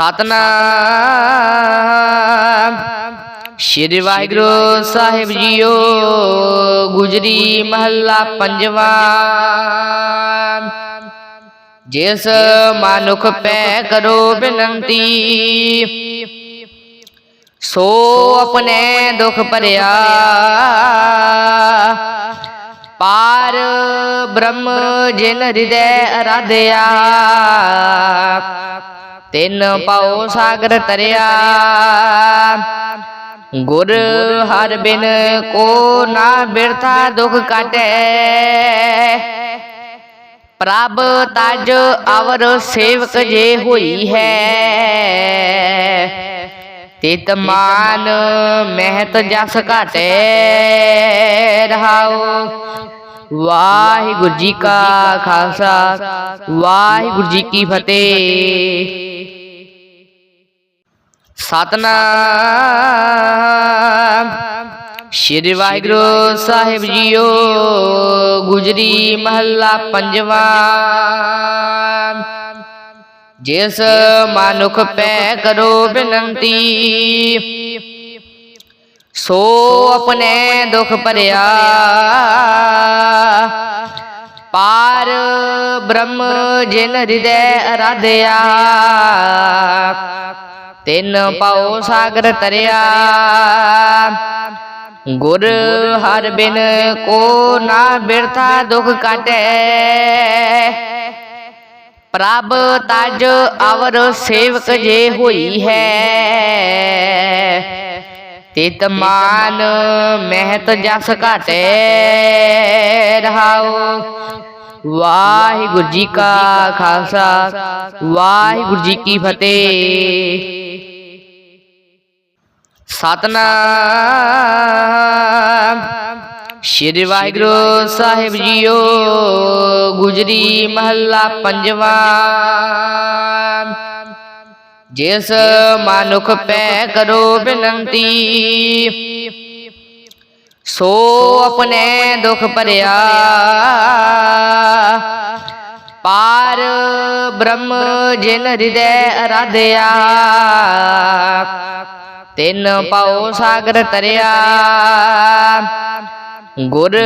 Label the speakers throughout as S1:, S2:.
S1: ਸਤਨਾਮ। ਸ਼੍ਰੀ ਵਾਹਿਗੁਰੂ ਸਾਹਿਬ ਜੀਓ, ਗੁਜਰੀ ਮਹੱਲਾ ਪੰਜਵਾ। ਜਿਸ ਮਾਨੁਖ ਪੈ ਕਰੋ ਬਿਨੰਤੀ, ਸੋ ਆਪਣੇ ਦੁਖ ਭਰਿਆ। ਪਾਰ ਬ੍ਰਹਮ ਜਿਨ ਹਿਰਦੈ ਅਰਾਧਿਆ। ਤਿਨ ਪਾਉ ਸਾਗਰ ਤਰਿਆ ਗੁਰ ਹਰ ਬਿਨ ਕੋ ਨਾ ਬਿਰਥਾ ਦੁਖ ਕਾਟੈ। ਪ੍ਰਭ ਤਜ ਅਵਰ ਸੇਵਕ ਜੇ ਹੋਈ ਹੈ। ਤਿਤ ਮਾਨ ਮਹਿਤ ਜਸ ਘਾਟੇ। ਵਾਹਿਗੁਰੂ ਜੀ ਕਾ ਖਾਲਸਾ ਵਾਹਿਗੁਰੂ ਜੀ ਕੀ ਫਤਿਹ। ਸਤਨਾਮ। ਸ਼੍ਰੀ ਵਾਹਿਗੁਰੂ ਸਾਹਿਬ ਜੀਓ ਗੁਜਰੀ ਮਹੱਲਾ ਪੰਜਵਾ। ਜਿਸ ਮਾਨੁਖ ਪੈ ਕਰੋ ਬਿਨੰਤੀ। ਸੋ ਆਪਣੇ ਦੁਖ ਭਰਿਆ। ਪਾਰ ਬ੍ਰਹਮ ਜਿਨ ਹਿਰਦੈ ਅਰਾਧਿਆ, ਤਿੰਨ ਪਾਉ ਸਾਗਰ ਤਰਿਆ ਗੁਰ ਹਰ ਬਿਨ ਕੋ ਨਾ ਬਿਰਥਾ ਦੁਖ ਕਾਟੈ। ਪ੍ਰਭ ਤਜ ਅਵਰ ਸੇਵਕ ਜੇ ਹੋਈ ਹੈ। ਤਿਤ ਮਾਨ ਮਹਿਤ ਜਸ ਘਾਟੇ ਰਹਾਉ ਵਾਹਿਗੁਰੂ ਜੀ ਕਾ ਖਾਲਸਾ। ਵਾਹਿਗੁਰੂ ਜੀ ਕੀ ਫਤਿਹ। ਸਤਨਾਮ। ਸ਼੍ਰੀ ਵਾਹਿਗੁਰੂ ਸਾਹਿਬ ਜੀਓ। ਗੁਜਰੀ ਮਹੱਲਾ ਪੰਜਵਾ। ਜਿਸ ਮਾਨੁਖ ਪੈ ਕਰੋ ਬਿਨੰਤੀ। ਸੋ ਆਪਣੇ ਦੁਖ ਭਰਿਆ। ਪਾਰ ਬ੍ਰਹਮ ਜਿਨ ਹਿਰਦੈ ਅਰਾਧਿਆ। ਤਿਨ ਪਾਉ ਸਾਗਰ ਤਰਿਆ। ਗੁਰ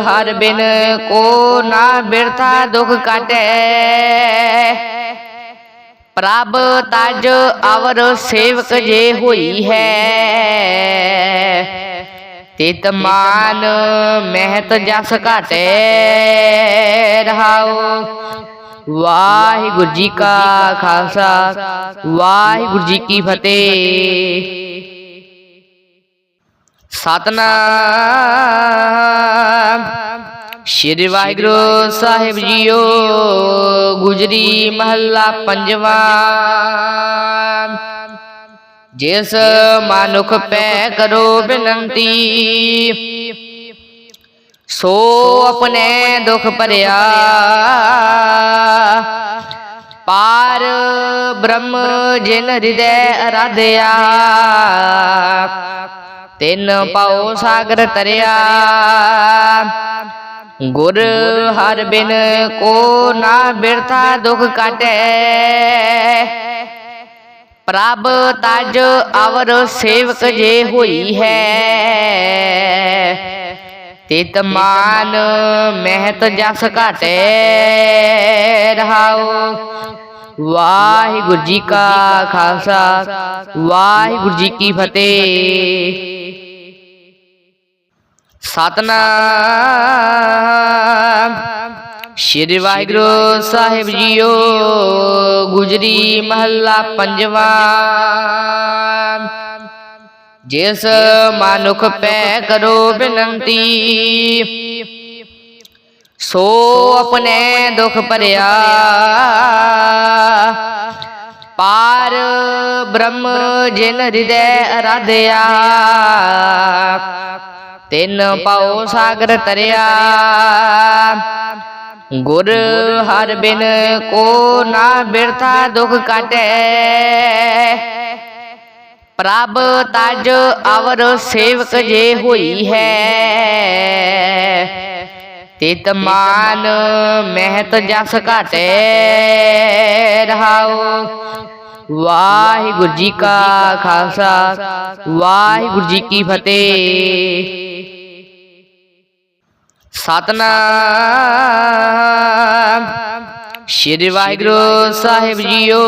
S1: ਹਰ ਬਿਨ ਕੋ ਨਾ ਬਿਰਥਾ ਦੁਖ ਕਾਟੈ। ਪ੍ਰਭ ਤਜ ਅਵਰ ਸੇਵਕ ਜੇ ਹੋਈ ਹੈ। ਤਿਤ ਮਾਨ ਮਹਿਤ ਜਸ ਘਾਟੇ ਰਹਾਉ ਵਾਹਿਗੁਰੂ ਜੀ ਕਾ ਖਾਲਸਾ। ਵਾਹਿਗੁਰੂ ਜੀ ਕੀ ਫਤਿਹ। ਸਤਨਾਮ। ਸ਼੍ਰੀ ਵਾਹਿਗੁਰੂ ਸਾਹਿਬ ਜੀਓ ਗੁਜਰੀ ਮਹੱਲਾ ਪੰਜਵਾ। ਜਿਸ ਮਾਨੁਖ ਪੈ ਕਰੋ ਬਿਨੰਤੀ ਸੋ ਆਪਣੇ ਦੁਖ ਭਰਿਆ। ਪਾਰ ਬ੍ਰਹਮ ਜਿਨ ਹਿਰਦੈ ਅਰਾਧਿਆ। ਤਿਨ ਪਾਉ ਸਾਗਰ ਤਰਿਆ। ਗੁਰ ਹਰ ਬਿਨ ਕੋ ਨਾ ਬਿਰਥਾ ਦੁਖ ਕਾਟੈ। ਪ੍ਰਭ ਤਜ ਅਵਰ ਸੇਵਕ ਜੇ ਹੋਈ ਹੈ। ਤਿਤ ਮਾਨ ਮਹਿਤ ਜਸ ਘਾਟੇ ਰਹਾਓ ਵਾਹਿਗੁਰੂ ਜੀ ਕਾ ਖਾਲਸਾ, ਵਾਹਿਗੁਰੂ ਜੀ ਕੀ ਫਤਿਹ। ਸਤਨਾਮ। ਸ਼੍ਰੀ ਵਾਹਿਗੁਰੂ ਸਾਹਿਬ ਜੀਓ, ਗੁਜਰੀ ਮਹੱਲਾ ਪੰਜਵਾ। ਜਿਸ ਮਾਨੁਖ ਪੈ ਕਰੋ ਬਿਨੰਤੀ, ਸੋ ਆਪਣੇ ਦੁਖ ਭਰਿਆ। ਪਾਰ ਬ੍ਰਹਮ ਜਿਨ ਹਿਰਦੈ ਅਰਾਧਿਆ। ਤਿਨ ਪਾਉ ਸਾਗਰ ਤਰਿਆ ਗੁਰ ਹਰ ਬਿਨ ਕੋ ਨਾ ਬਿਰਥਾ ਦੁਖ ਕਾਟੈ। ਪ੍ਰਭ ਤਜ ਅਵਰ ਸੇਵਕ ਜੇ ਹੋਈ ਹੈ। ਤਿਤ ਮਾਨ ਮਹਿਤ ਜਸ ਘਾਟੇ। ਰਹਾਉ ਵਾਹਿਗੁਰੂ ਜੀ ਕਾ ਖਾਲਸਾ ਵਾਹਿਗੁਰੂ ਜੀ ਕੀ ਫਤਿਹ। ਸਤਨਾਮ। ਸ਼੍ਰੀ ਵਾਹਿਗੁਰੂ ਸਾਹਿਬ ਜੀਓ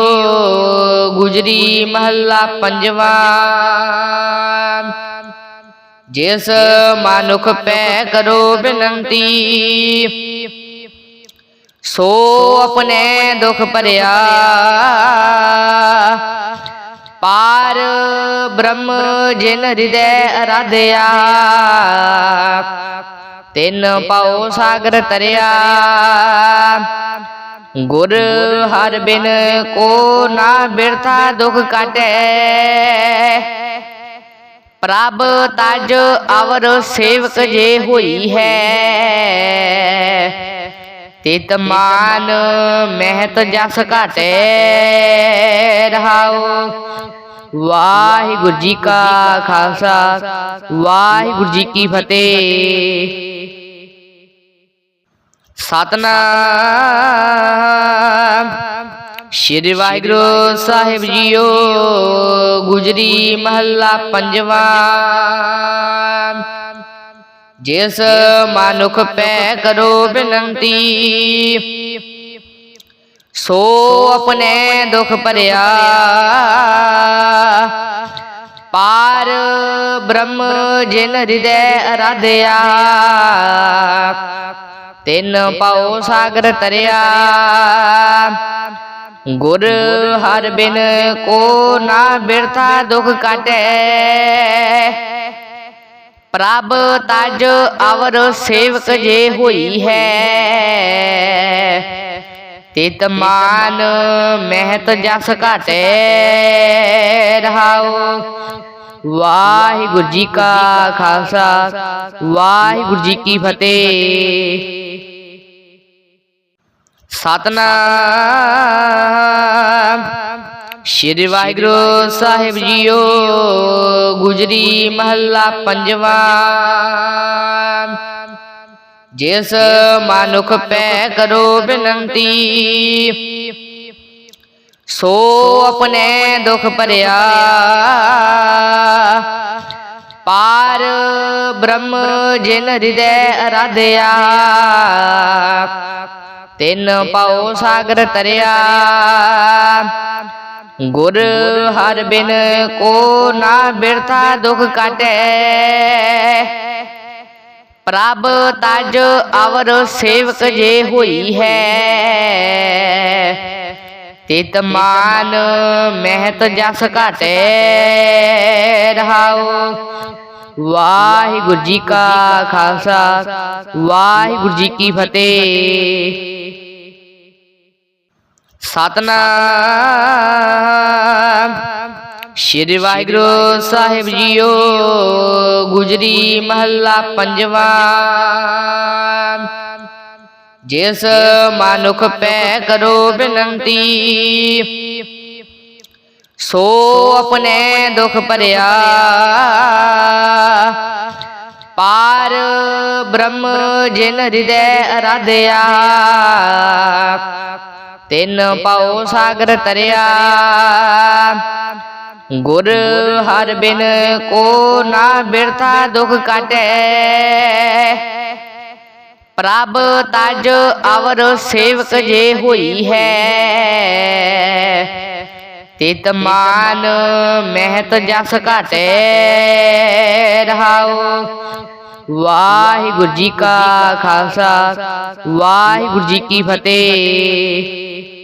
S1: ਗੁਜਰੀ ਮਹੱਲਾ ਪੰਜਵਾ। ਜਿਸ ਮਨੁਖ ਪੈ ਕਰੋ ਬਿਨੰਤੀ ਸੋ ਆਪਣੇ ਦੁਖ ਭਰਿਆ ਬ੍ਰਹਮ ਜਿਨ ਹਿਰਦੈ ਅਰਾਧਿਆ, ਤਿਨ ਪਾਉ ਸਾਗਰ ਤਰਿਆ। ਗੁਰ ਹਰ ਬਿਨ ਕੋ ਨਾ ਬਿਰਥਾ ਦੁਖ ਕਾਟੈ। ਪ੍ਰਭ ਤਜ ਅਵਰ ਸੇਵਕ ਜੇ ਹੋਈ ਹੈ। ਤਿਤ ਮਾਨ ਮਹਿਤ ਜਸ ਘਾਟੇ ਰਹਾਓ ਵਾਹਿਗੁਰੂ ਜੀ ਕਾ ਖਾਲਸਾ, ਵਾਹਿਗੁਰੂ ਜੀ ਕੀ ਫਤਿਹ। ਸਤਨਾਮ ਸ਼੍ਰੀ ਵਾਹਿਗੁਰੂ ਸਾਹਿਬ ਜੀਓ, ਗੁਜਰੀ ਮਹੱਲਾ ਪੰਜਵਾ। ਜਿਸ ਮਨੁਖ ਪੈ ਕਰੋ ਬਿਨੰਤੀ ਸੋ ਆਪਣੇ ਦੁਖ ਭਰਿਆ। ਪਾਰ ਬ੍ਰਹਮ ਜਿਨ ਹਿਰਦੈ ਅਰਾਧਿਆ। ਤਿਨ ਪਾਉ ਸਾਗਰ ਤਰਿਆ ਗੁਰ ਹਰ ਬਿਨ ਕੋ ਨਾ ਬਿਰਥਾ ਦੁਖ ਕਾਟੈ। ਪ੍ਰਭ ਤਜ ਅਵਰ ਸੇਵਕ ਜੇ ਹੋਈ ਹੈ। ਤਿਤ ਮਾਨ ਮਹਿਤ ਜਸ ਘਾਟੇ ਰਹਾਉ। ਵਾਹਿਗੁਰੂ ਜੀ ਕਾ ਖਾਲਸਾ ਵਾਹਿਗੁਰੂ ਜੀ ਕੀ ਫਤਿਹ। ਸਤਨਾਮ। ਸ਼੍ਰੀ ਵਾਹਿਗੁਰੂ ਸਾਹਿਬ ਜੀਓ ਗੁਜਰੀ ਮਹੱਲਾ ਪੰਜਵਾ। ਜਿਸ ਮਨੁਖ ਪੈ ਕਰੋ ਬਿਨੰਤੀ, ਸੋ ਆਪਣੇ ਦੁਖ ਭਰਿਆ। ਪਾਰ ਬ੍ਰਹਮ ਜਿਨ ਹਿਰਦੈ ਅਰਾਧਿਆ, ਤਿੰਨ ਪਾਉ ਸਾਗਰ ਤਰਿਆ ਗੁਰ ਹਰ ਬਿਨ ਕੋ ਨਾ ਬਿਰਥਾ ਦੁਖ ਕਾਟੈ। ਪ੍ਰਭ ਤਜ ਅਵਰ ਸੇਵਕ ਜੇ ਹੋਈ ਹੈ। ਤਿਤ ਮਾਨ ਮਹਿਤ ਜਸ ਘਾਟੇ ਰਹਾਉ। ਵਾਹਿਗੁਰੂ ਜੀ ਕਾ ਖਾਲਸਾ। ਵਾਹਿਗੁਰੂ ਜੀ ਕੀ ਫਤਿਹ। ਸਤਨਾਮ। ਸ਼੍ਰੀ ਵਾਹਿਗੁਰੂ ਸਾਹਿਬ ਜੀਓ ਗੁਜਰੀ ਮਹੱਲਾ ਪੰਜਵਾ। ਜਿਸ ਮਨੁਖ ਪੈ ਕਰੋ ਬਿਨੰਤੀ ਸੋ ਆਪਣੇ ਦੁਖ ਭਰਿਆ। ਪਾਰ ਬ੍ਰਹਮ ਜਿਨ ਹਿਰਦੈ ਅਰਾਧਿਆ। ਤਿਨ ਪਾਉ ਸਾਗਰ ਤਰਿਆ ਗੁਰ ਹਰ ਬਿਨ ਕੋ ਨਾ ਬਿਰਥਾ ਦੁਖ ਕਾਟੈ। ਪ੍ਰਭ ਤਜ ਅਵਰ ਸੇਵਕ ਜੇ ਹੋਈ ਹੈ। ਤਿਤ ਮਾਨ ਮਹਿਤ ਜਸ ਘਾਟੇ ਰਹਾਉ। ਵਾਹਿਗੁਰੂ ਜੀ ਕਾ ਖਾਲਸਾ ਵਾਹਿਗੁਰੂ ਜੀ ਕੀ ਫਤਿਹ।